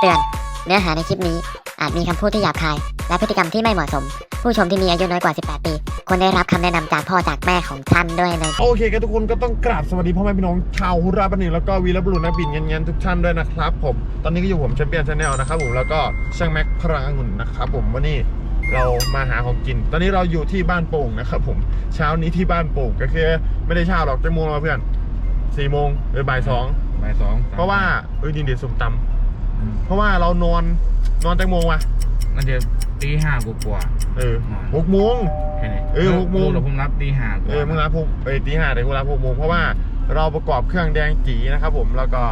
ำเตือน เนื้อหาในคลิปนี้ อาจมีคำพูดที่หยาบคาย และพฤติกรรมที่ไม่เหมาะสม ผู้ชมที่มีอายุน้อยกว่า 18 ปี ควรได้รับคำแนะนำจากพ่อจากแม่ของท่านด้วยนะ โอเคครับทุกคนก็ต้องกราบสวัสดีพ่อแม่พี่น้องชาวฮุราบันนิแล้วก็วีรบุรุษนักบินเงี้ยนๆทุกท่านด้วยนะครับผม ตอนนี้ก็อยู่ผมแชมเปี้ยนชาแนลนะครับผมแล้วก็ช่างแม็กพลังองุ่นนะครับผมวันนี้เรามาหาของกิน ตอนนี้เราอยู่ที่บ้านโป่งนะครับผม เช้านี้ที่บ้านโป่งก็คือไม่ได้เช้าหรอกจะโมงมาเพื่อนสี่โมงหรือบ่ายสองบ่ายสองเพราะว่าเอ้ยนี่เดี๋ยวสมตอืมำ เพราะว่าเรานอนนอนจังโมงวะมันจะตีห้ากว่าเออหกโมง ๆแค่นี้เออหกโมงเดี๋ยวผมรับตีห้ากว่าเออมึงรับหกเอ้ยตีห้าแต่กูรับหกโมงเพราะว่าเราประกอบเครื่องแดงจีนะครับผมแล้วก็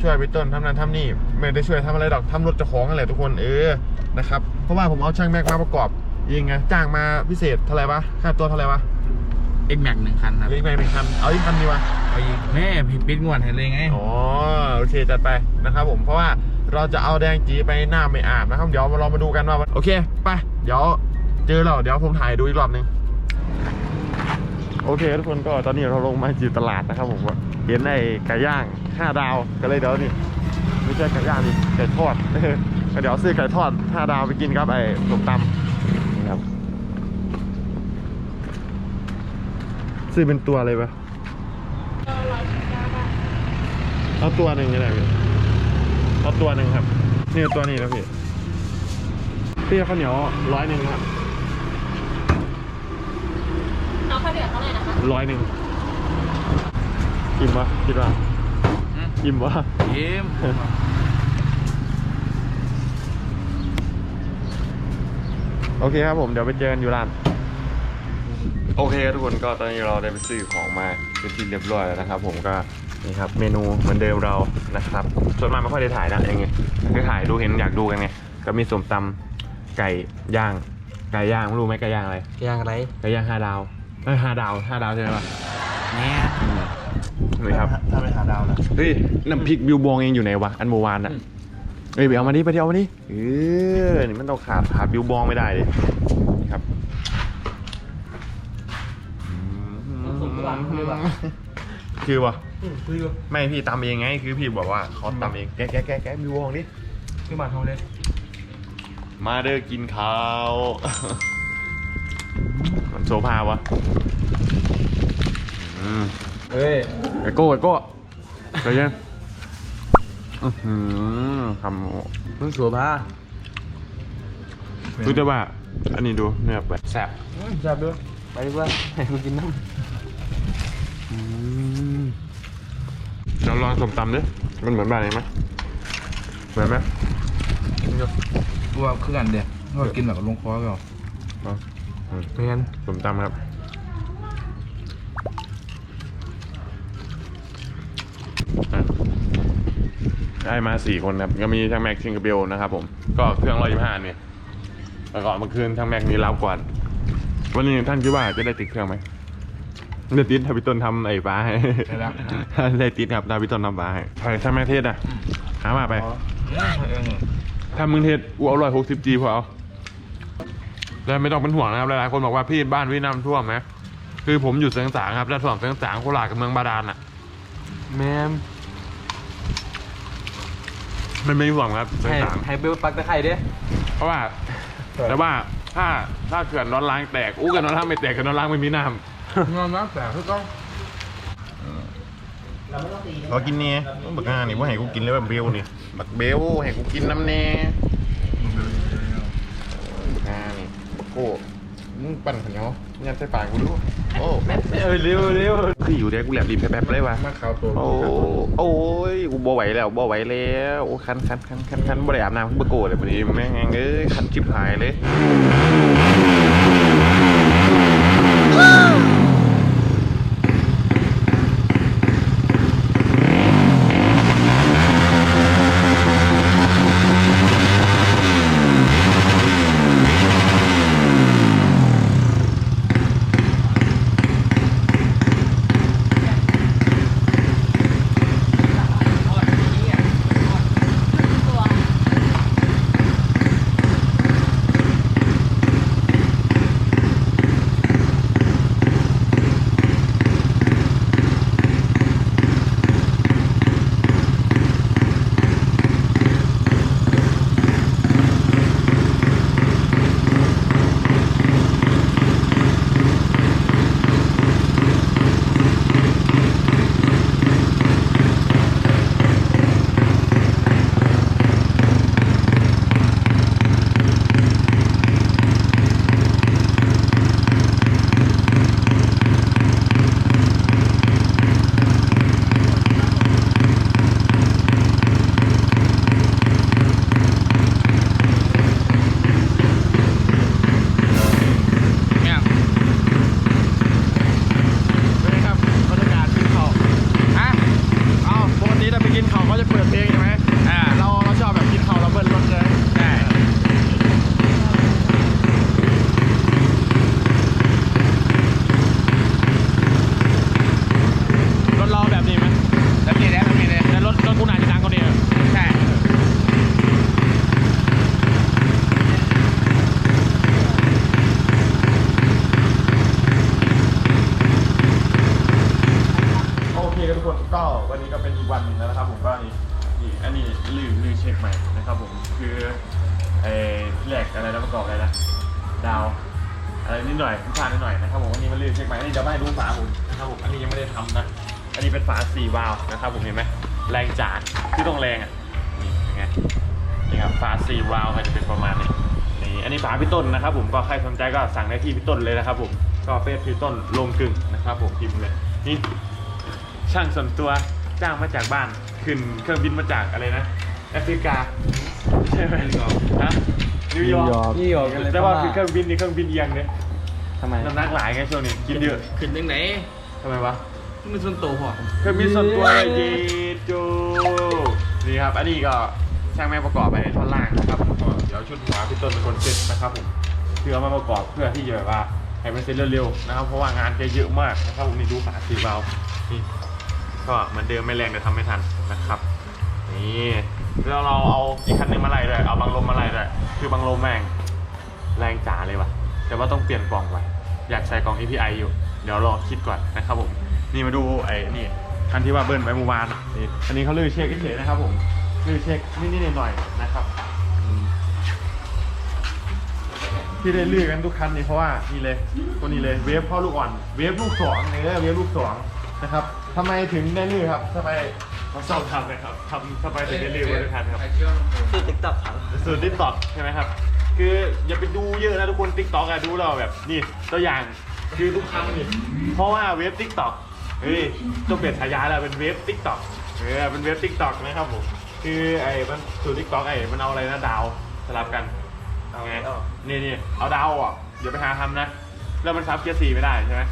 ช่วยพี่ต้นทำนั้นทำนี่ไม่ได้ช่วยทำอะไรดอกทำรถเจ้าของอะไรทุกคนเออนะครับเพราะว่าผมเอาช่างแม็กมาประกอบเองไงจ้างมาพิเศษเท่าไหร่วะค่าตัวเท่าไหร่วะเอ็กแม็กหนึ่งคันครับเล็กไปหนึ่งคันเอาอีกคันดีวะ เอาอีกแม่พี่ปิดงวดให้เลยไง อ๋อโอเคจัดไปนะครับผมเพราะว่า เราจะเอาแดงจีไปหน้าไม่อาบนะครับเดี๋ยวเรามาดูกันว่าโอเคไปเดี๋ยวเจอเราเดี๋ยวผมถ่ายดูอีกรอบหนึงโอเคทุกคนก็ตอนนี้เราลงมาจีตลาดนะครับผมเห็นไอ้ไก่ย่างห้าดาวก็เลยเดี๋ยวนี่ไม่ใช่ไก่ย่างนี่ไก่ทอดก็เดี๋ยวซื้อไก่ทอดห้าดาวไปกินครับไอ้ส้มตำนี่ครับซื้อเป็นตัวอะไรปะเอาตัวหนึ่งก็ได้พี่ เอาตัวหนึ่งครับ นี่ตัวนี้นะพี่พี่เอาข้าวเหนียวร้อยหนึ่งครับเอาข้าวเหนียวเท่าไหร่นะคะร้อยหนึ่งอิ่มปะคิดว่าอืมอิ่มปะเยี่ยมโอเคครับผมเดี๋ยวไปเจอกันอยู่ร้านโอเคครับทุกคนก็ตอนนี้เราได้ไปซื้อของมาเป็นที่เรียบร้อยแล้วนะครับ ผมก็ นี่ครับเมนูเหมือนเดิมเรานะครับ ส่วนมากไม่ค่อยได้ถ่ายนะอย่างเงี้ยคือถ่ายดูเห็นอยากดูกันไงก็มีสมตำไก่ย่างไก่ย่างรู้ไหมไก่ย่างอะไรย่างอะไรไก่ย่างห้าดาวเอ้ยห้าดาวห้าดาวใช่ไหมล่ะเนี่ยนี่ครับถ้าไปหาดาวนะเฮ้ยน้ำพริกบิวบองเองอยู่ไหนวะอันเมื่อวานอะเฮ้ยไปเอามาดิไปเที่ยวมาดิเออนี่มันต้องขาดขาดบิวบองไม่ได้เลย คือวะคือไม่พี่ตำเองไง คือพี่บอกว่าเขาตำเอง แกะแกะแกะแกะบิวบองดิคือมาเท่าเลย มาเด้อกินข้าว มันโซฟาวะอืมเอ้ยไอโก้ไอโก้เคยยังอือหือทำมึงสัวผ้ารู้แต่ว่า อันนี้ดูเนื้อแบบแซ่บ จับด้วยไปดีกว่าให้กูกินน้ เราลองสมตำดิมันเหมือนบ้านเองไหมเหมือนไหมำกูว่าคือกันเดียวว่ากินแบบลงคอก่อนอืมไม่งั้นสมตำครับอะได้มาสี่คนครับ ก็มีทั้งแม็กชิงกับเบลนะครับผม ก็เครื่องร้อยยี่ห้าเนี่ยแล้วก็เมื่อคืนทั้งแม็กมีรับก่อนวันนี้ท่านคิดว่าจะได้ติดเครื่องไหม ได้ติดถ้าพี่ต้นทำไอ้ฟ้าให้ได้แล้ว Dạ. ได้ติดครับถ้าพี่ต้นทำฟ้าให้ใช่ถ้าแม่เทศอะ หามาไปเออถ้ามึงเทศกูเอาร้อยหกสิบจีพอเอาแล้วไม่ต้องเป็นห่วงนะครับหลายๆคนบอกว่าพี่บ้านพี่น้ำท่วมไหมคือผมอยู่เสียงสางครับแล้วส่วนเสียงสางโคราชกับเมืองบาดาลอะ แมมมันไม่ห่วงครับเสียงให้สางให้เบลปักตะไคร้เด้เพราะว่าแต่ว่าถ้าถ้าเขื่อนนอนล้างแตกอู้กันนอนล้างไม่แตกกันนอนล้างไม่มีน้ งอนนะแต่คือต้องำขอกินเนี่ยบักงานี่ว่าให้กูกินเลยแบบเบลนี่บักเบลให้กูกินน้ำแน่บักงานี่บักโก้มึงปั่นขนยวยัดใส่ปากกูดูโอ้เออเร็วเร็วคืออยู่เนี่ยกูแหลบรีบแป๊บๆเลยวะมาข่าวตัวโอ้โอ้ยกูบ่ไหวแล้วบ่ไหวแล้วโอ้คันคันคันคันคันบ่ได้อาบน้ำเพื่อโกรธเลยวันนี้แม่งเอ้ยคันชิบหายเลย อะไรประกอบอะไรนะดาวอะไรนิดหน่อยพิพาทนิดหน่อยนะครับผมอันนี้มันลื่นเช็คไหมอันนี้เดี๋ยวมาให้ฝาผมนะครับผมอันนี้ยังไม่ได้ทำนะอันนี้เป็นฝาสี่วาล์วนะครับผมเห็นไหมแรงจานที่ต้องแรงอะนี่เป็นไงนี่ครับฝาสี่วาล์วก็จะเป็นประมาณนี้นี่อันนี้ฝาพี่ต้นนะครับ ผมก็ใครสนใจก็สั่งได้ที่พี่ต้นเลยนะครับ ผมก็เฟซพี่ต้นลงกึ่งนะครับ ผมพิมพ์เลยนี่ช่างส่วนตัวจ้างมาจากบ้านขึ้นเครื่องบินมาจากอะไรนะแอฟริกาใช่ไหมฮะ นิวยอร์กนี่หยอกกันเลยแต่ว่าคือเครื่องบินนี่เครื่องบินเอียงเนี่ยทำไมน้ำหนักหลายไงช่วงนี้กินเยอะขึ้นยังไงทำไมวะมันส่วนโตวพอเครื่องบินส่วนตัวเลยจีจูนี่ครับ อันนี้ก็ช่างแม่ประกอบไปท่อนล่างนะครับผมก็เดี๋ยวชุดหัวพี่ต้นเป็นคนเซ็ตนะครับผมเพื่อเอามาประกอบเพื่อที่จะแบบว่าให้มันเสร็จเร็วๆนะครับเพราะว่างานแกเยอะมากนะครับผมนี่ดูฝาสีเบานี่ก็เหมือนเดิมไม่แรงแต่ทำไม่ทันนะครับนี่แล้วเราเอาอีกคันหนึงมาไล่ด้วยเอาบังลมมาไล่ด้วย คือบังลมแม่งแรงจ๋าเลยว่ะ แต่ว่าต้องเปลี่ยนกล่องว่ะอยากใส่กล่อง API อยู่ เดี๋ยวรอคิดก่อนนะครับผม นี่มาดูไอ้นี่คันที่ว่าเบิ้ลไปเมื่อวานนี่อันนี้เขาลือเช็คเฉยๆนะครับผมลือเช็คนิดๆหน่อยๆนะครับ ที่ได้ลือกันทุกคันนี่เพราะว่านี่เลยตัวนี้เลยเวฟพ่อลูกอ่อนเวฟลูกสองเนี่ยเวฟลูกสองนะครับทำไมถึงได้ลือครับทำไม มาสอบทำนะครับทำทำไมถึงได้ลือไว้ทุกคันครับ คือติ๊กต็อกครับสูตรทิกตอกใช่ไหมครับ คืออย่าไปดูเยอะนะทุกคนทิกตอกอะดูเราแบบนี่ตัวอย่างคือทุกครั้งนี่เพราะว่าเว็บทิกตอกเฮ้ยต้องเปลี่ยนฉายาแล้วเป็นเว็บทิกตอกเออเป็นเว็บทิกตอกนะครับผมคือไอ้มันสูตรทิกตอกไอ้มันเอาอะไรนะดาวสลับกันเอาไงนี่นี่เอาดาวอะอย่าไปหาทำนะแล้วมันซับเกียร์สี่ไม่ได้ใช่ไหม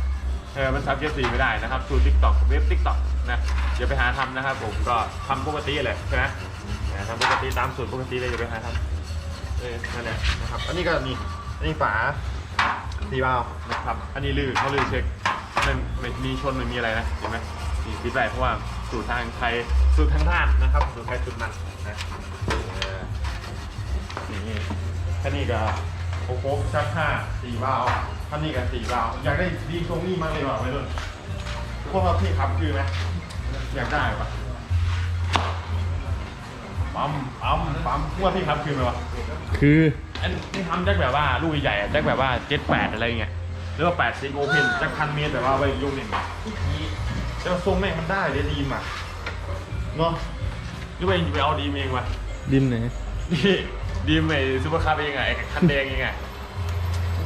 เออมันซับเกียร์สี่ไม่ได้นะครับสูตรทิกตอกเว็บทิกตอกนะอย่าไปหาทำนะครับ ผมก็ทำปกติเลยใช่ไหมทำปกติตามสูตรปกติเลยอย่าไปหาทำเออนั่นแหละนะครับ อันนี้ก็มีอันนี้ฝาสีบาวนะครับ อันนี้ลื่นเขาลื่นเช็คมันไม่มีชนไม่มีอะไรนะเห็นไหมนี่ปิดไปเพราะว่าสูตรทางไทยสูตรทางท่านนะครับ สูตรไทยสูตรมันนะนี่อันนี้ก็ โอ้โหชักห้าสีบาวอันนี้ก็สีบาวอยากได้ดีทรงนี้มากเลยว่ะไม่รู้พวกเราพี่ครับคือไหมอยากได้ปะปั๊มปั๊มปั๊มพวกพี่ครับคือไหมวะคืออันนี้ทำจากแบบว่าลูกใหญ่ๆอะจากแบบว่าเจ็ดแปดอะไรเงี้ยหรือว่าแปดซิกโอเพนจากพันเมตรแบบว่าไว้ลูกหนึ่งแต่ว่าทรงแม่งมันได้เลยดีมอะเนาะหรือว่าไปเอาดีมเองวะดินไหน นี่ ดีมไอ้ซูเปอร์คาร์เองไงไอ้คันแดงเองไง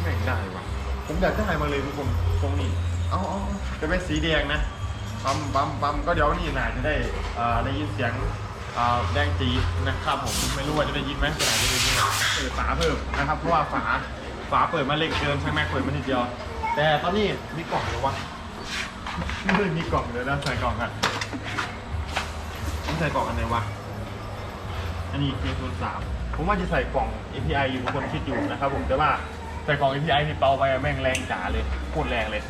แม่งได้วะผมอยากได้มาเลยทุกคนตรงนี้ เอาเอาเอาจะเป็นสีแดงนะปั๊มปั๊มปั๊มก็เดี๋ยวนี่น่าจะได้เอ่อได้ยินเสียงเอ่อแดงจีนะครับผมไม่รู้ว่าจะได้ยินไหมแต่ไหนจะได้ยินเปิดฝาเพิ่มนะครับเพราะว่าฝาฝาเปิดมาเล็กเกินใช่ไหมเปิดมาทีเดียว แต่ตอนนี้มีกล่องเลยวะไม่ได้มีกล่องเลยนะใส่กล่องกันต้องใส่กล่องอันไหนวะ อันนี้เคศูนย์สามผมว่าจะใส่กล่อง API อยู่ทุกคนคิดอยู่นะครับผมแต่ว่าใส่กล่อง API นี่เปาไปแม่งแรงจ๋าเลยโคตรแรงเลย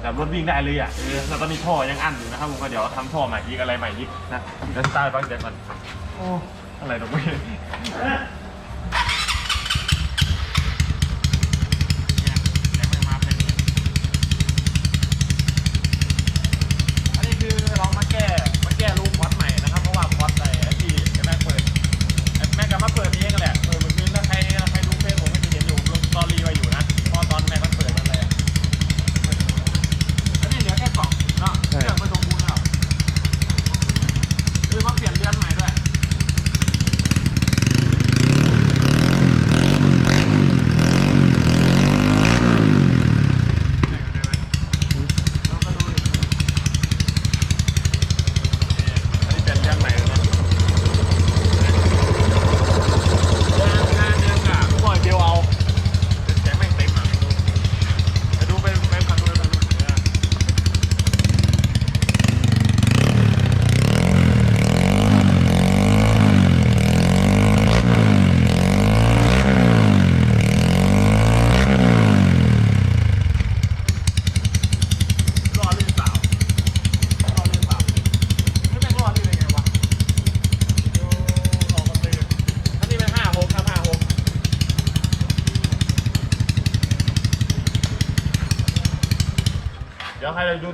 แต่รถวิ่งได้เลยอะเออแล้วตอนนี้ท่อยังอั้นอยู่นะครับผมก็เดี๋ยวทำท่อใหม่อีกอะไรใหม่อีกนะเดี๋ยวสไตล์ฟังเสียงก่อนโอ้อะไรตรงนี้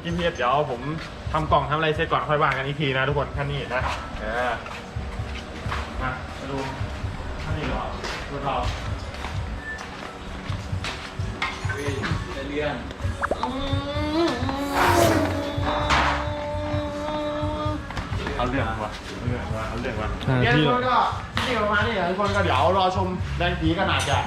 กินเพียบเดี๋ยวผมทำกล่องทำอะไรเสร็จก่อนค่อยว่ากันอีกทีนะทุกคนขั้นนี้นะเออมาดูขั้นนี้ก่อนดูเราเรียนเอาเรื่องว่ะเอาเรื่องว่ะเอาเรื่องว่ะเดี๋ยวทุกคนก็นี่ประมาณนี้ทุกคนก็เดี๋ยวรอชมแรงผีกันอาจจะ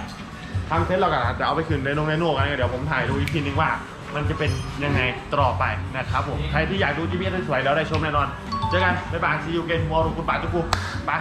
ทำเทสเรากันอาจจะเอาไปขึ้นในโรงในโนกันเดี๋ยวผมถ่ายดูอีกทีนึงว่า มันจะเป็นยังไงต่อไปนะครับผม ใครที่อยากดู GPS สวยๆแล้วได้ชมแน่นอน เจอกัน บ๊ายบายซีอูเกนมอรุคุณป่าจุกุไป